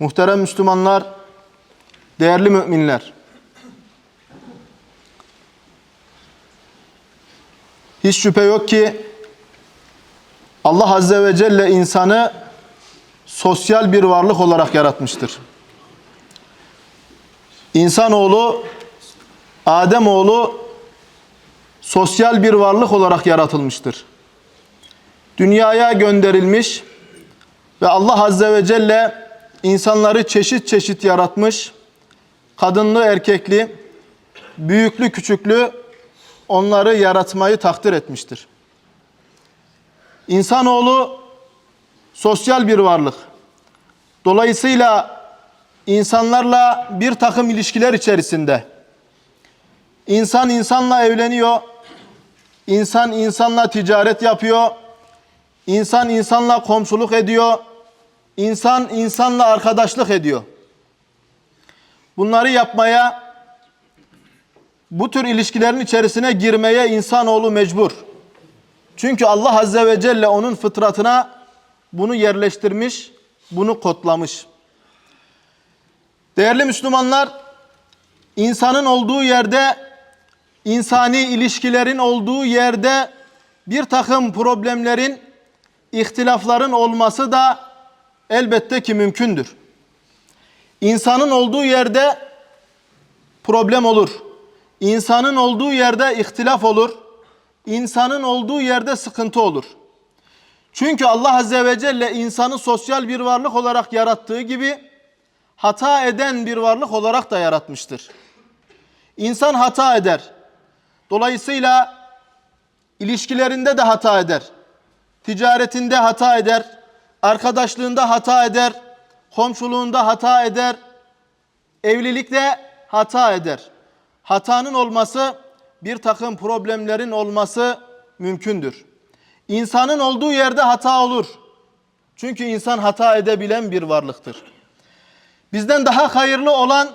Muhterem Müslümanlar, değerli müminler. Hiç şüphe yok ki Allah Azze ve Celle insanı sosyal bir varlık olarak yaratmıştır. İnsanoğlu, Ademoğlu sosyal bir varlık olarak yaratılmıştır. Dünyaya gönderilmiş ve Allah Azze ve Celle insanları çeşit çeşit yaratmış. Kadınlı, erkekli, büyüklü, küçüklü onları yaratmayı takdir etmiştir. İnsanoğlu sosyal bir varlık. Dolayısıyla insanlarla bir takım ilişkiler içerisinde. İnsan insanla evleniyor, insan insanla ticaret yapıyor, insan insanla komşuluk ediyor, insan insanla arkadaşlık ediyor. Bunları yapmaya, bu tür ilişkilerin içerisine girmeye insanoğlu mecbur. Çünkü Allah Azze ve Celle onun fıtratına bunu yerleştirmiş, bunu kodlamış. Değerli Müslümanlar, insanın olduğu yerde, insani ilişkilerin olduğu yerde bir takım problemlerin, ihtilafların olması da elbette ki mümkündür. İnsanın olduğu yerde problem olur. İnsanın olduğu yerde ihtilaf olur. İnsanın olduğu yerde sıkıntı olur. Çünkü Allah Azze ve Celle insanı sosyal bir varlık olarak yarattığı gibi hata eden bir varlık olarak da yaratmıştır. İnsan hata eder. Dolayısıyla ilişkilerinde de hata eder. Ticaretinde hata eder. Arkadaşlığında hata eder. Komşuluğunda hata eder. Evlilikte hata eder. Hatanın olması bir takım problemlerin olması mümkündür. İnsanın olduğu yerde hata olur. Çünkü insan hata edebilen bir varlıktır. Bizden daha hayırlı olan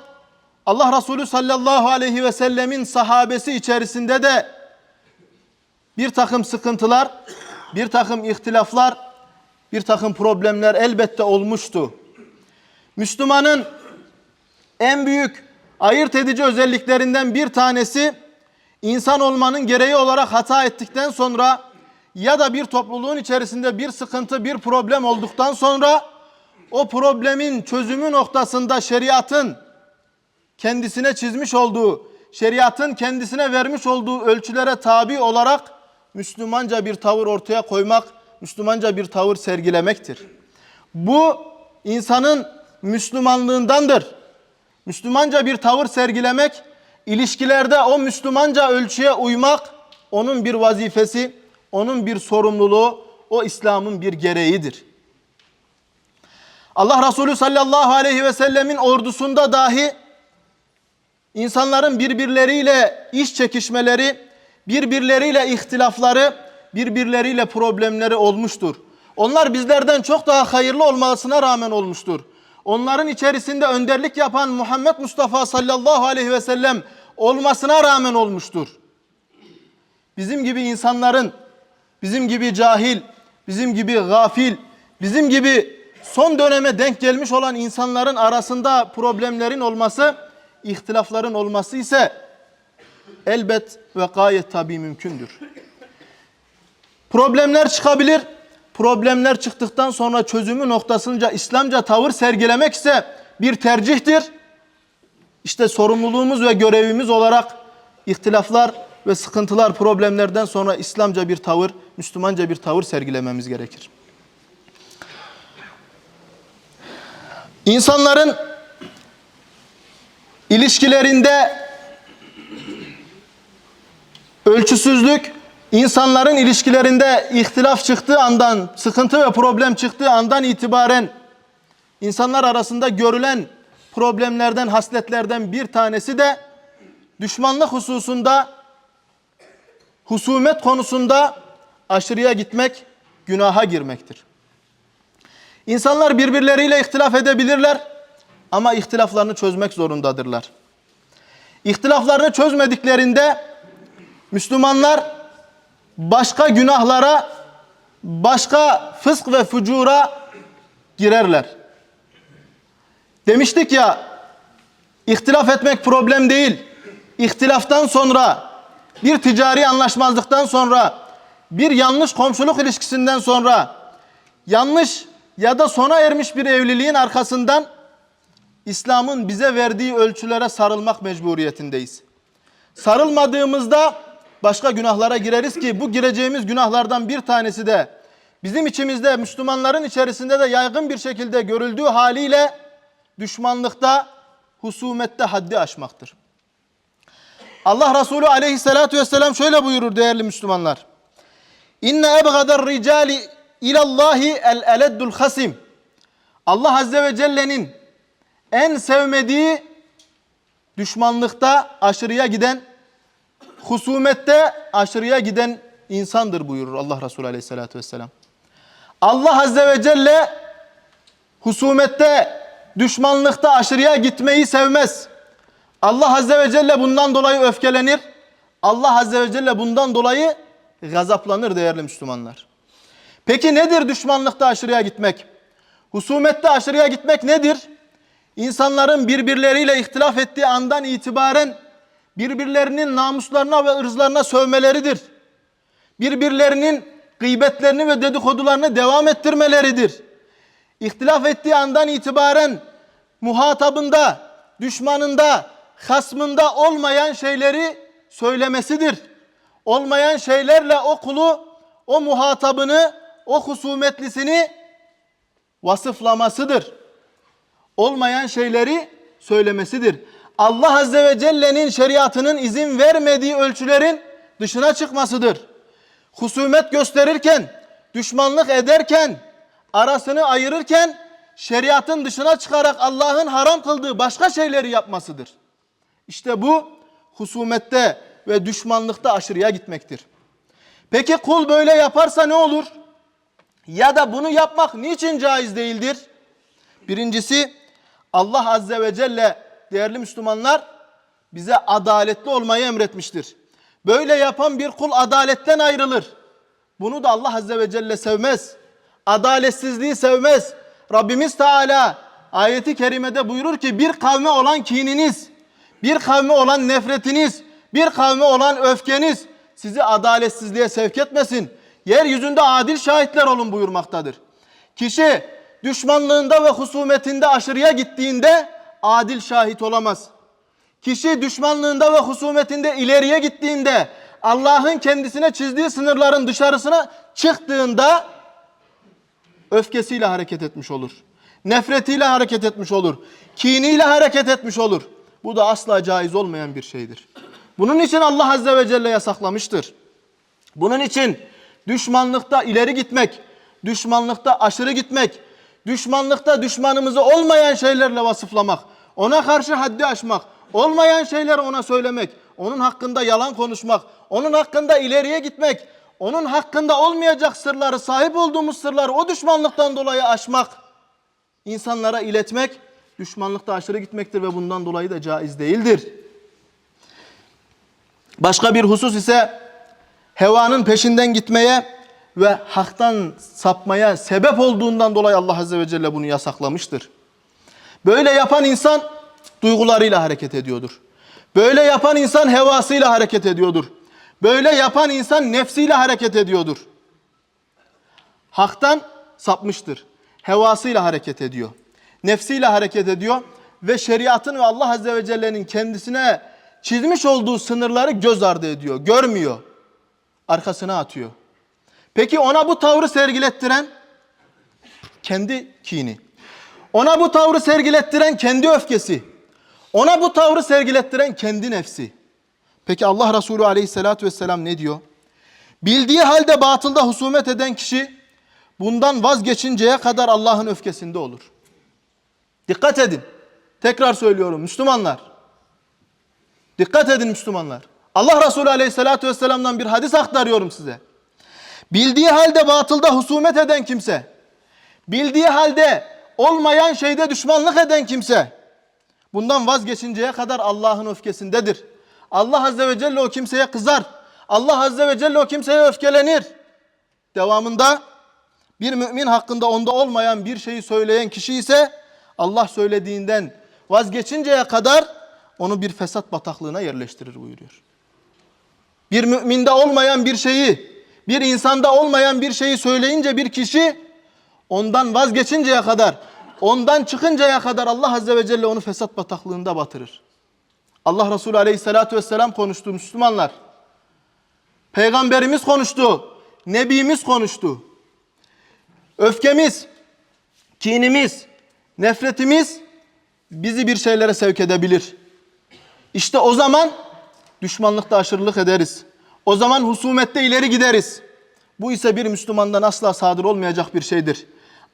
Allah Resulü sallallahu aleyhi ve sellemin sahabesi içerisinde de bir takım sıkıntılar, bir takım ihtilaflar, bir takım problemler elbette olmuştu. Müslümanın en büyük ayırt edici özelliklerinden bir tanesi insan olmanın gereği olarak hata ettikten sonra ya da bir topluluğun içerisinde bir sıkıntı, bir problem olduktan sonra o problemin çözümü noktasında şeriatın kendisine çizmiş olduğu, şeriatın kendisine vermiş olduğu ölçülere tabi olarak Müslümanca bir tavır ortaya koymak, Müslümanca bir tavır sergilemektir. Bu insanın Müslümanlığındandır. Müslümanca bir tavır sergilemek, ilişkilerde o Müslümanca ölçüye uymak onun bir vazifesi, onun bir sorumluluğu, o İslam'ın bir gereğidir. Allah Resulü sallallahu aleyhi ve sellemin ordusunda dahi insanların birbirleriyle iş çekişmeleri, birbirleriyle ihtilafları, birbirleriyle problemleri olmuştur. Onlar bizlerden çok daha hayırlı olmasına rağmen olmuştur. Onların içerisinde önderlik yapan Muhammed Mustafa sallallahu aleyhi ve sellem olmasına rağmen olmuştur. Bizim gibi insanların, bizim gibi cahil, bizim gibi gafil, bizim gibi son döneme denk gelmiş olan insanların arasında problemlerin olması, ihtilafların olması ise elbet ve gayet tabi mümkündür. Problemler çıkabilir. Problemler çıktıktan sonra çözümü noktasınca İslamca tavır sergilemek ise bir tercihtir. İşte sorumluluğumuz ve görevimiz olarak ihtilaflar ve sıkıntılar, problemlerden sonra İslamca bir tavır, Müslümanca bir tavır sergilememiz gerekir. İnsanların ilişkilerinde ölçüsüzlük, insanların ilişkilerinde ihtilaf çıktığı andan, sıkıntı ve problem çıktığı andan itibaren insanlar arasında görülen problemlerden, hasletlerden bir tanesi de düşmanlık hususunda, husumet konusunda aşırıya gitmek, günaha girmektir. İnsanlar birbirleriyle ihtilaf edebilirler ama ihtilaflarını çözmek zorundadırlar. İhtilaflarını çözmediklerinde Müslümanlar başka günahlara, başka fısk ve fucura girerler. Demiştik ya, ihtilaf etmek problem değil. İhtilaftan sonra, bir ticari anlaşmazlıktan sonra, bir yanlış komşuluk ilişkisinden sonra, yanlış ya da sona ermiş bir evliliğin arkasından İslam'ın bize verdiği ölçülere sarılmak mecburiyetindeyiz. Sarılmadığımızda başka günahlara gireriz ki bu gireceğimiz günahlardan bir tanesi de bizim içimizde Müslümanların içerisinde de yaygın bir şekilde görüldüğü haliyle düşmanlıkta, husumette haddi aşmaktır. Allah Resulü aleyhissalatu vesselam şöyle buyurur değerli Müslümanlar. İnne ebgadar ricali ilallahi el eleddul hasim. Allah Azze ve Celle'nin en sevmediği düşmanlıkta aşırıya giden, husumette aşırıya giden insandır buyurur Allah Resulü Aleyhisselatü Vesselam. Allah Azze ve Celle husumette, düşmanlıkta aşırıya gitmeyi sevmez. Allah Azze ve Celle bundan dolayı öfkelenir. Allah Azze ve Celle bundan dolayı gazaplanır değerli Müslümanlar. Peki nedir düşmanlıkta aşırıya gitmek? Husumette aşırıya gitmek nedir? İnsanların birbirleriyle ihtilaf ettiği andan itibaren birbirlerinin namuslarına ve ırzlarına sövmeleridir. Birbirlerinin gıybetlerini ve dedikodularını devam ettirmeleridir. İhtilaf ettiği andan itibaren muhatabında, düşmanında, hasmında olmayan şeyleri söylemesidir. Olmayan şeylerle o kulu, o muhatabını, o husumetlisini vasıflamasıdır olmayan şeyleri söylemesidir. Allah Azze ve Celle'nin şeriatının izin vermediği ölçülerin dışına çıkmasıdır. Husumet gösterirken, düşmanlık ederken, arasını ayırırken şeriatın dışına çıkarak Allah'ın haram kıldığı başka şeyleri yapmasıdır. İşte bu husumette ve düşmanlıkta aşırıya gitmektir. Peki kul böyle yaparsa ne olur? Ya da bunu yapmak niçin caiz değildir? Birincisi Allah Azze ve Celle değerli Müslümanlar bize adaletli olmayı emretmiştir. Böyle yapan bir kul adaletten ayrılır. Bunu da Allah Azze ve Celle sevmez. Adaletsizliği sevmez. Rabbimiz Teala ayeti kerimede buyurur ki bir kavme olan kininiz, bir kavme olan nefretiniz, bir kavme olan öfkeniz sizi adaletsizliğe sevk etmesin. Yeryüzünde adil şahitler olun buyurmaktadır. Kişi düşmanlığında ve husumetinde aşırıya gittiğinde adil şahit olamaz. Kişi düşmanlığında ve husumetinde ileriye gittiğinde Allah'ın kendisine çizdiği sınırların dışarısına çıktığında öfkesiyle hareket etmiş olur. Nefretiyle hareket etmiş olur. Kiniyle hareket etmiş olur. Bu da asla caiz olmayan bir şeydir. Bunun için Allah Azze ve Celle yasaklamıştır. Bunun için düşmanlıkta ileri gitmek, düşmanlıkta aşırı gitmek, düşmanlıkta düşmanımızı olmayan şeylerle vasıflamak, ona karşı haddi aşmak, olmayan şeyler ona söylemek, onun hakkında yalan konuşmak, onun hakkında ileriye gitmek, onun hakkında olmayacak sırları, sahip olduğumuz sırları o düşmanlıktan dolayı aşmak, insanlara iletmek, düşmanlıkta aşırı gitmektir ve bundan dolayı da caiz değildir. Başka bir husus ise hevanın peşinden gitmeye ve haktan sapmaya sebep olduğundan dolayı Allah Azze ve Celle bunu yasaklamıştır. Böyle yapan insan duygularıyla hareket ediyordur. Böyle yapan insan hevasıyla hareket ediyordur. Böyle yapan insan nefsiyle hareket ediyordur. Haktan sapmıştır. Hevasıyla hareket ediyor. Nefsiyle hareket ediyor ve şeriatın ve Allah Azze ve Celle'nin kendisine çizmiş olduğu sınırları göz ardı ediyor, görmüyor. Arkasına atıyor. Peki ona bu tavrı sergilettiren kendi kini. Ona bu tavrı sergilettiren kendi öfkesi. Ona bu tavrı sergilettiren kendi nefsi. Peki Allah Resulü aleyhissalatü vesselam ne diyor? Bildiği halde batılda husumet eden kişi bundan vazgeçinceye kadar Allah'ın öfkesinde olur. Dikkat edin. Tekrar söylüyorum Müslümanlar. Dikkat edin Müslümanlar. Allah Resulü aleyhissalatü vesselam'dan bir hadis aktarıyorum size. Bildiği halde batılda husumet eden kimse, bildiği halde olmayan şeyde düşmanlık eden kimse, bundan vazgeçinceye kadar Allah'ın öfkesindedir. Allah Azze ve Celle o kimseye kızar. Allah Azze ve Celle o kimseye öfkelenir. Devamında bir mümin hakkında onda olmayan bir şeyi söyleyen kişi ise Allah söylediğinden vazgeçinceye kadar onu bir fesat bataklığına yerleştirir buyuruyor. Bir müminde olmayan bir şeyi, bir insanda olmayan bir şeyi söyleyince bir kişi ondan vazgeçinceye kadar, ondan çıkıncaya kadar Allah Azze ve Celle onu fesat bataklığında batırır. Allah Resulü Aleyhisselatü Vesselam konuştu Müslümanlar. Peygamberimiz konuştu. Nebimiz konuştu. Öfkemiz, kinimiz, nefretimiz bizi bir şeylere sevk edebilir. İşte o zaman düşmanlıkta aşırılık ederiz. O zaman husumette ileri gideriz. Bu ise bir Müslümandan asla sadır olmayacak bir şeydir.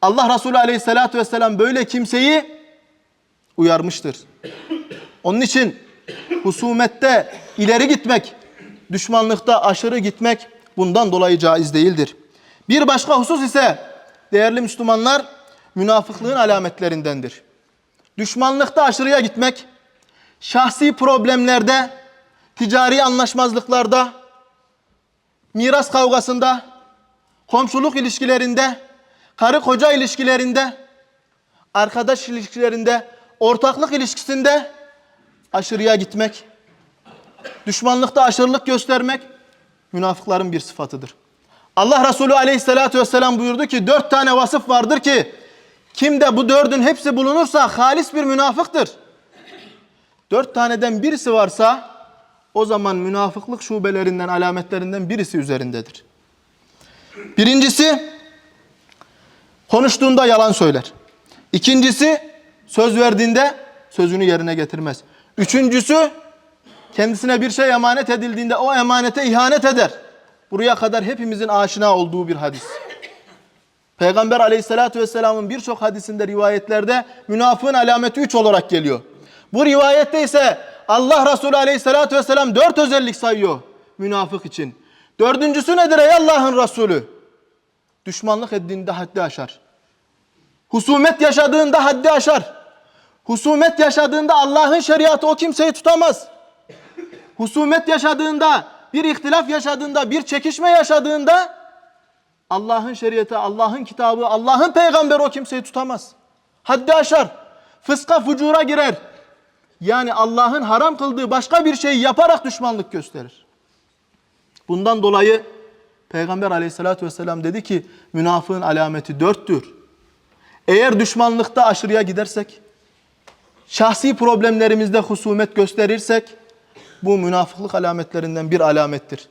Allah Resulü Aleyhisselatü Vesselam böyle kimseyi uyarmıştır. Onun için husumette ileri gitmek, düşmanlıkta aşırı gitmek bundan dolayı caiz değildir. Bir başka husus ise değerli Müslümanlar münafıklığın alametlerindendir. Düşmanlıkta aşırıya gitmek, şahsi problemlerde, ticari anlaşmazlıklarda, miras kavgasında, komşuluk ilişkilerinde, karı koca ilişkilerinde, arkadaş ilişkilerinde, ortaklık ilişkisinde aşırıya gitmek, düşmanlıkta aşırılık göstermek münafıkların bir sıfatıdır. Allah Resulü aleyhissalatü vesselam buyurdu ki dört tane vasıf vardır ki kimde bu dördün hepsi bulunursa halis bir münafıktır. Dört taneden birisi varsa o zaman münafıklık şubelerinden, alametlerinden birisi üzerindedir. Birincisi konuştuğunda yalan söyler. İkincisi söz verdiğinde sözünü yerine getirmez. Üçüncüsü kendisine bir şey emanet edildiğinde o emanete ihanet eder. Buraya kadar hepimizin aşina olduğu bir hadis. Peygamber aleyhissalatü vesselamın birçok hadisinde rivayetlerde münafığın alameti üç olarak geliyor. Bu rivayette ise Allah Resulü aleyhissalatü vesselam dört özellik sayıyor münafık için. Dördüncüsü nedir ey Allah'ın Resulü? Düşmanlık ettiğinde haddi aşar. Husumet yaşadığında haddi aşar. Husumet yaşadığında Allah'ın şeriatı o kimseyi tutamaz. Husumet yaşadığında, bir ihtilaf yaşadığında, bir çekişme yaşadığında Allah'ın şeriatı, Allah'ın kitabı, Allah'ın peygamberi o kimseyi tutamaz. Haddi aşar. Fıska, fucura girer. Yani Allah'ın haram kıldığı başka bir şeyi yaparak düşmanlık gösterir. Bundan dolayı Peygamber aleyhissalatü vesselam dedi ki münafığın alameti dörttür. Eğer düşmanlıkta aşırıya gidersek, şahsi problemlerimizde husumet gösterirsek bu münafıklık alametlerinden bir alamettir.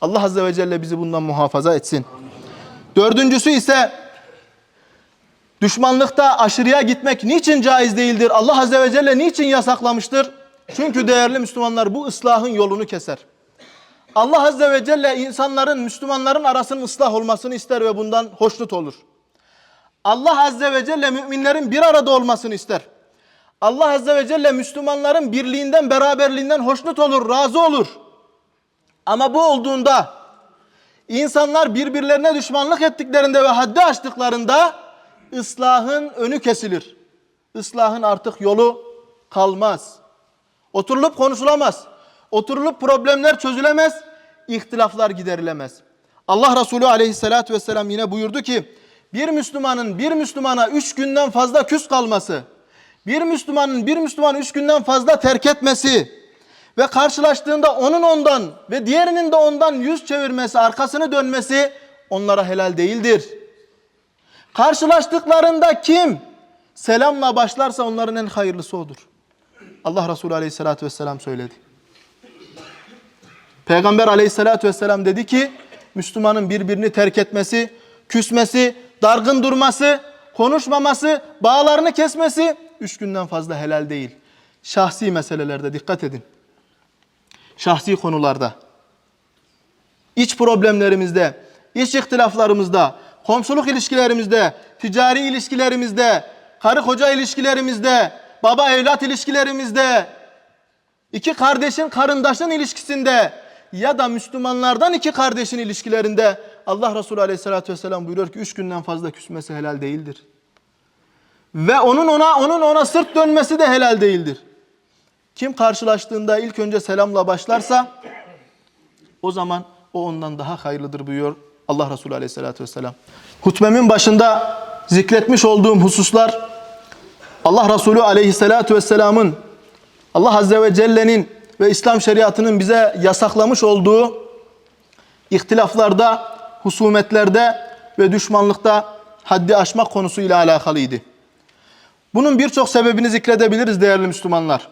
Allah Azze ve Celle bizi bundan muhafaza etsin. Dördüncüsü ise düşmanlıkta aşırıya gitmek niçin caiz değildir? Allah Azze ve Celle niçin yasaklamıştır? Çünkü değerli Müslümanlar bu ıslahın yolunu keser. Allah Azze ve Celle insanların, Müslümanların arasının ıslah olmasını ister ve bundan hoşnut olur. Allah Azze ve Celle müminlerin bir arada olmasını ister. Allah Azze ve Celle Müslümanların birliğinden, beraberliğinden hoşnut olur, razı olur. Ama bu olduğunda insanlar birbirlerine düşmanlık ettiklerinde ve haddi aştıklarında ıslahın önü kesilir. Islahın artık yolu kalmaz. Oturulup konuşulamaz. Oturulup problemler çözülemez, ihtilaflar giderilemez. Allah Resulü aleyhissalatü vesselam yine buyurdu ki, bir Müslümanın bir Müslümana üç günden fazla küs kalması, bir Müslümanın bir Müslüman üç günden fazla terk etmesi ve karşılaştığında onun ondan ve diğerinin de ondan yüz çevirmesi, arkasını dönmesi onlara helal değildir. Karşılaştıklarında kim selamla başlarsa onların en hayırlısı odur. Allah Resulü aleyhissalatü vesselam söyledi. Peygamber aleyhissalatü vesselam dedi ki Müslümanın birbirini terk etmesi, küsmesi, dargın durması, konuşmaması, bağlarını kesmesi üç günden fazla helal değil. Şahsi meselelerde dikkat edin. Şahsi konularda, iç problemlerimizde, iç ihtilaflarımızda, komşuluk ilişkilerimizde, ticari ilişkilerimizde, karı koca ilişkilerimizde, baba evlat ilişkilerimizde, iki kardeşin karındaşın ilişkisinde ya da Müslümanlardan iki kardeşin ilişkilerinde Allah Resulü Aleyhisselatü Vesselam buyuruyor ki üç günden fazla küsmesi helal değildir. Ve onun ona onun ona sırt dönmesi de helal değildir. Kim karşılaştığında ilk önce selamla başlarsa o zaman o ondan daha hayırlıdır buyuruyor Allah Resulü Aleyhisselatü Vesselam. Hutbemin başında zikretmiş olduğum hususlar Allah Resulü aleyhissalatu vesselamın Allah Azze ve Celle'nin ve İslam şeriatının bize yasaklamış olduğu ihtilaflarda, husumetlerde ve düşmanlıkta haddi aşmak konusuyla alakalıydı. Bunun birçok sebebini zikredebiliriz değerli Müslümanlar.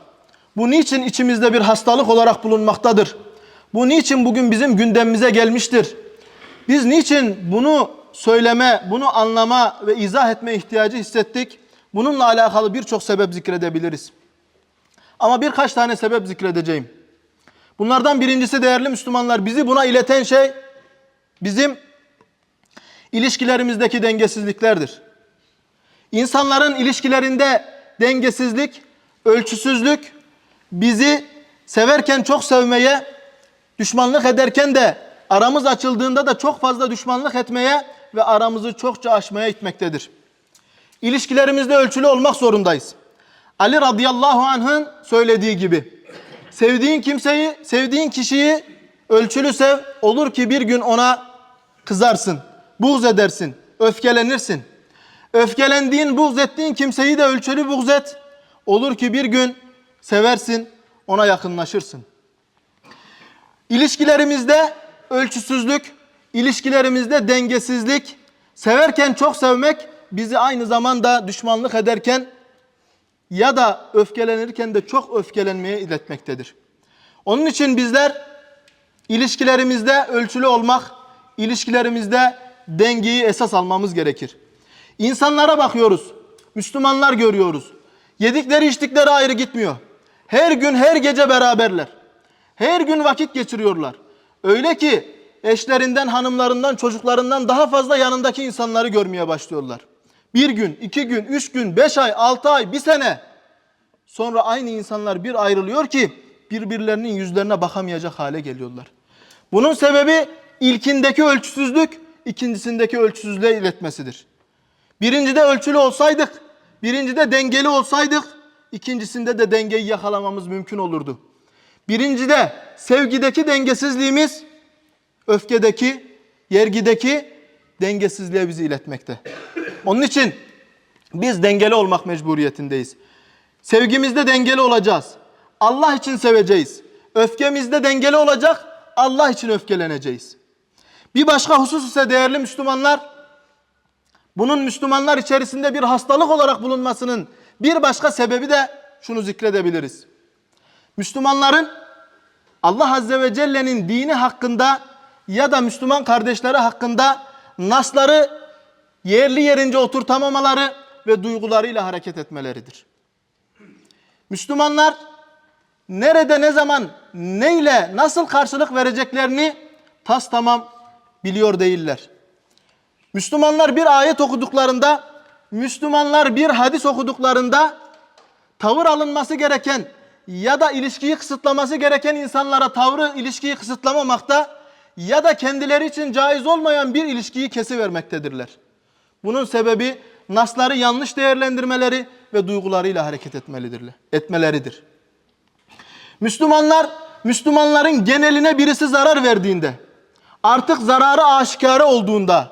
Bu niçin içimizde bir hastalık olarak bulunmaktadır? Bu niçin bugün bizim gündemimize gelmiştir? Biz niçin bunu söyleme, bunu anlama ve izah etme ihtiyacı hissettik? Bununla alakalı birçok sebep zikredebiliriz. Ama birkaç tane sebep zikredeceğim. Bunlardan birincisi değerli Müslümanlar bizi buna ileten şey bizim ilişkilerimizdeki dengesizliklerdir. İnsanların ilişkilerinde dengesizlik, ölçüsüzlük bizi severken çok sevmeye, düşmanlık ederken de aramız açıldığında da çok fazla düşmanlık etmeye ve aramızı çokça aşmaya itmektedir. İlişkilerimizde ölçülü olmak zorundayız. Ali radıyallahu anh'ın söylediği gibi sevdiğin kimseyi, sevdiğin kişiyi ölçülü sev olur ki bir gün ona kızarsın, buğz edersin, öfkelenirsin. Öfkelendiğin, buğz ettiğin kimseyi de ölçülü buğz et. Olur ki bir gün seversin, ona yakınlaşırsın. İlişkilerimizde ölçüsüzlük, ilişkilerimizde dengesizlik, severken çok sevmek bizi aynı zamanda düşmanlık ederken ya da öfkelenirken de çok öfkelenmeye iletmektedir. Onun için bizler ilişkilerimizde ölçülü olmak, ilişkilerimizde dengeyi esas almamız gerekir. İnsanlara bakıyoruz, Müslümanlar görüyoruz. Yedikleri içtikleri ayrı gitmiyor. Her gün her gece beraberler. Her gün vakit geçiriyorlar. Öyle ki eşlerinden, hanımlarından, çocuklarından daha fazla yanındaki insanları görmeye başlıyorlar. Bir gün, iki gün, üç gün, beş ay, altı ay, bir sene. Sonra aynı insanlar bir ayrılıyor ki birbirlerinin yüzlerine bakamayacak hale geliyorlar. Bunun sebebi ilkindeki ölçüsüzlük, ikincisindeki ölçüsüzlüğe iletmesidir. Birincide ölçülü olsaydık, birincide dengeli olsaydık, ikincisinde de dengeyi yakalamamız mümkün olurdu. Birincide sevgideki dengesizliğimiz, öfkedeki, yergideki dengesizliğe bizi iletmekte. Onun için biz dengeli olmak mecburiyetindeyiz. Sevgimizde dengeli olacağız. Allah için seveceğiz. Öfkemizde dengeli olacak. Allah için öfkeleneceğiz. Bir başka husus ise değerli Müslümanlar, bunun Müslümanlar içerisinde bir hastalık olarak bulunmasının bir başka sebebi de şunu zikredebiliriz. Müslümanların Allah Azze ve Celle'nin dini hakkında ya da Müslüman kardeşleri hakkında nasları yerli yerince oturtamamaları ve duygularıyla hareket etmeleridir. Müslümanlar nerede ne zaman neyle nasıl karşılık vereceklerini tas tamam biliyor değiller. Müslümanlar bir ayet okuduklarında, Müslümanlar bir hadis okuduklarında tavır alınması gereken ya da ilişkiyi kısıtlaması gereken insanlara tavrı ilişkiyi kısıtlamamakta ya da kendileri için caiz olmayan bir ilişkiyi kesivermektedirler. Bunun sebebi nasları yanlış değerlendirmeleri ve duygularıyla hareket etmelidirler, etmeleridir. Müslümanlar, Müslümanların geneline birisi zarar verdiğinde, artık zararı aşikare olduğunda,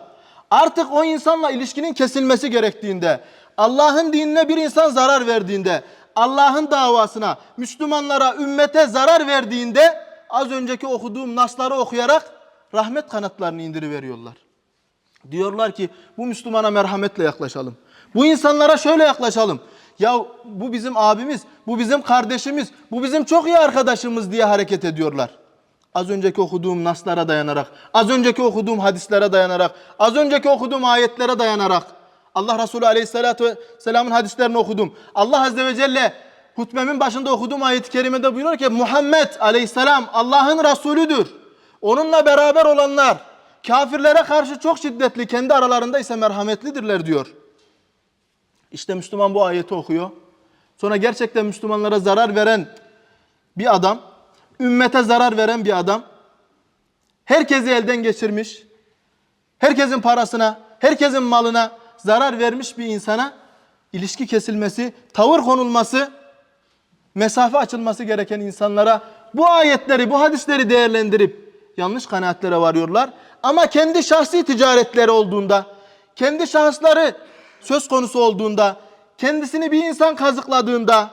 artık o insanla ilişkinin kesilmesi gerektiğinde, Allah'ın dinine bir insan zarar verdiğinde, Allah'ın davasına, Müslümanlara, ümmete zarar verdiğinde az önceki okuduğum nasları okuyarak rahmet kanatlarını indiriveriyorlar. Diyorlar ki bu Müslümana merhametle yaklaşalım. Bu insanlara şöyle yaklaşalım. Ya bu bizim abimiz, bu bizim kardeşimiz, bu bizim çok iyi arkadaşımız diye hareket ediyorlar. Az önceki okuduğum naslara dayanarak, az önceki okuduğum hadislere dayanarak, az önceki okuduğum ayetlere dayanarak Allah Resulü Aleyhisselatü Vesselam'ın hadislerini okudum. Allah Azze ve Celle hutbemin başında okuduğum ayet-i kerimede buyuruyor ki Muhammed Aleyhisselam Allah'ın Resulüdür. Onunla beraber olanlar kafirlere karşı çok şiddetli, kendi aralarında ise merhametlidirler diyor. İşte Müslüman bu ayeti okuyor. Sonra gerçekten Müslümanlara zarar veren bir adam, ümmete zarar veren bir adam, herkesi elden geçirmiş, herkesin parasına, herkesin malına zarar vermiş bir insana ilişki kesilmesi, tavır konulması, mesafe açılması gereken insanlara bu ayetleri, bu hadisleri değerlendirip yanlış kanaatlere varıyorlar. Ama kendi şahsi ticaretleri olduğunda, kendi şahısları söz konusu olduğunda, kendisini bir insan kazıkladığında,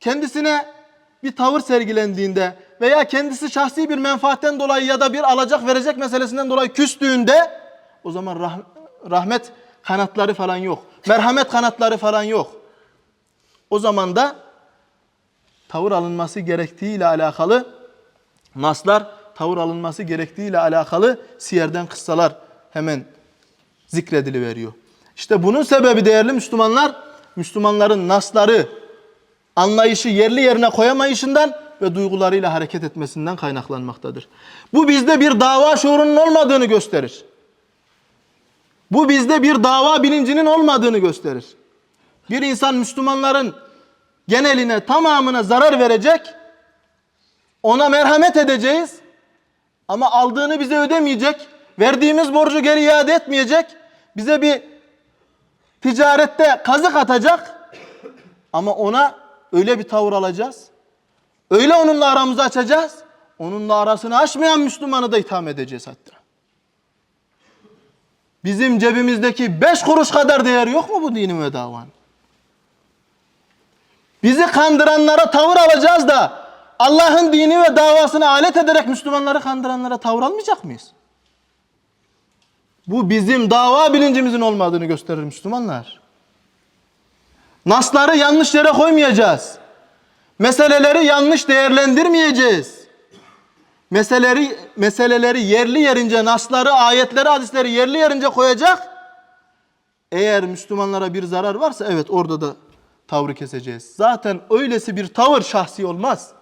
kendisine bir tavır sergilendiğinde veya kendisi şahsi bir menfaatten dolayı ya da bir alacak verecek meselesinden dolayı küstüğünde o zaman rah- rahmet kanatları falan yok. Merhamet kanatları falan yok. O zaman da tavır alınması gerektiğiyle alakalı naslar, tavır alınması gerektiğiyle alakalı siyerden kıssalar hemen zikrediliveriyor. İşte bunun sebebi değerli Müslümanlar, Müslümanların nasları, anlayışı yerli yerine koyamayışından ve duygularıyla hareket etmesinden kaynaklanmaktadır. Bu bizde bir dava şuurunun olmadığını gösterir. Bu bizde bir dava bilincinin olmadığını gösterir. Bir insan Müslümanların geneline, tamamına zarar verecek, ona merhamet edeceğiz ama aldığını bize ödemeyecek, verdiğimiz borcu geri iade etmeyecek, bize bir ticarette kazık atacak ama ona öyle bir tavır alacağız. Öyle onunla aramızı açacağız. Onunla arasını açmayan Müslümanı da itham edeceğiz hatta. Bizim cebimizdeki beş kuruş kadar değer yok mu bu dinin ve davanın? Bizi kandıranlara tavır alacağız da Allah'ın dini ve davasını alet ederek Müslümanları kandıranlara tavır almayacak mıyız? Bu bizim dava bilincimizin olmadığını gösterir Müslümanlar. Nasları yanlış yere koymayacağız. Meseleleri yanlış değerlendirmeyeceğiz. Meseleleri, meseleleri yerli yerince, nasları, ayetleri, hadisleri yerli yerince koyacak. Eğer Müslümanlara bir zarar varsa evet orada da tavrı keseceğiz. Zaten öylesi bir tavır şahsi olmaz.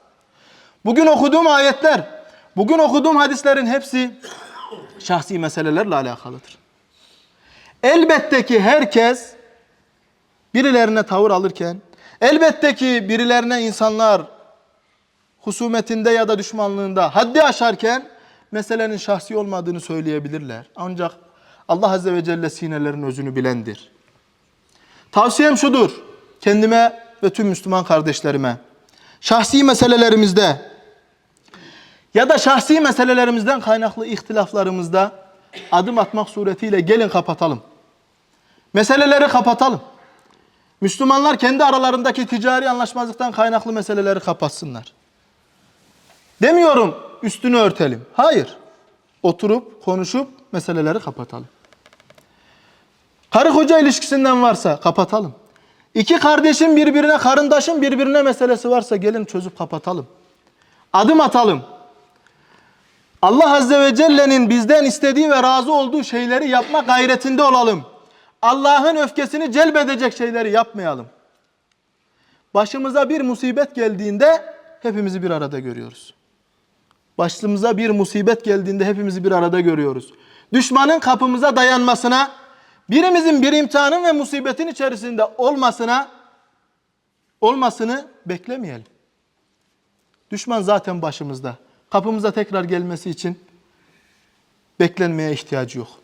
Bugün okuduğum ayetler, bugün okuduğum hadislerin hepsi şahsi meselelerle alakalıdır. Elbette ki herkes birilerine tavır alırken, elbette ki birilerine insanlar husumetinde ya da düşmanlığında haddi aşarken meselenin şahsi olmadığını söyleyebilirler. Ancak Allah Azze ve Celle sinelerin özünü bilendir. Tavsiyem şudur, kendime ve tüm Müslüman kardeşlerime. Şahsi meselelerimizde ya da şahsi meselelerimizden kaynaklı ihtilaflarımızda adım atmak suretiyle gelin kapatalım. Meseleleri kapatalım. Müslümanlar kendi aralarındaki ticari anlaşmazlıktan kaynaklı meseleleri kapatsınlar. Demiyorum üstünü örtelim. Hayır. Oturup konuşup meseleleri kapatalım. Karı koca ilişkisinden varsa kapatalım. İki kardeşin birbirine, karındaşın birbirine meselesi varsa gelin çözüp kapatalım. Adım atalım. Allah Azze ve Celle'nin bizden istediği ve razı olduğu şeyleri yapma gayretinde olalım. Allah'ın öfkesini celbedecek şeyleri yapmayalım. Başımıza bir musibet geldiğinde hepimizi bir arada görüyoruz. Başımıza bir musibet geldiğinde hepimizi bir arada görüyoruz. Düşmanın kapımıza dayanmasına, birimizin bir imtihanın ve musibetin içerisinde olmasına, olmasını beklemeyelim. Düşman zaten başımızda. Kapımıza tekrar gelmesi için beklenmeye ihtiyacı yok.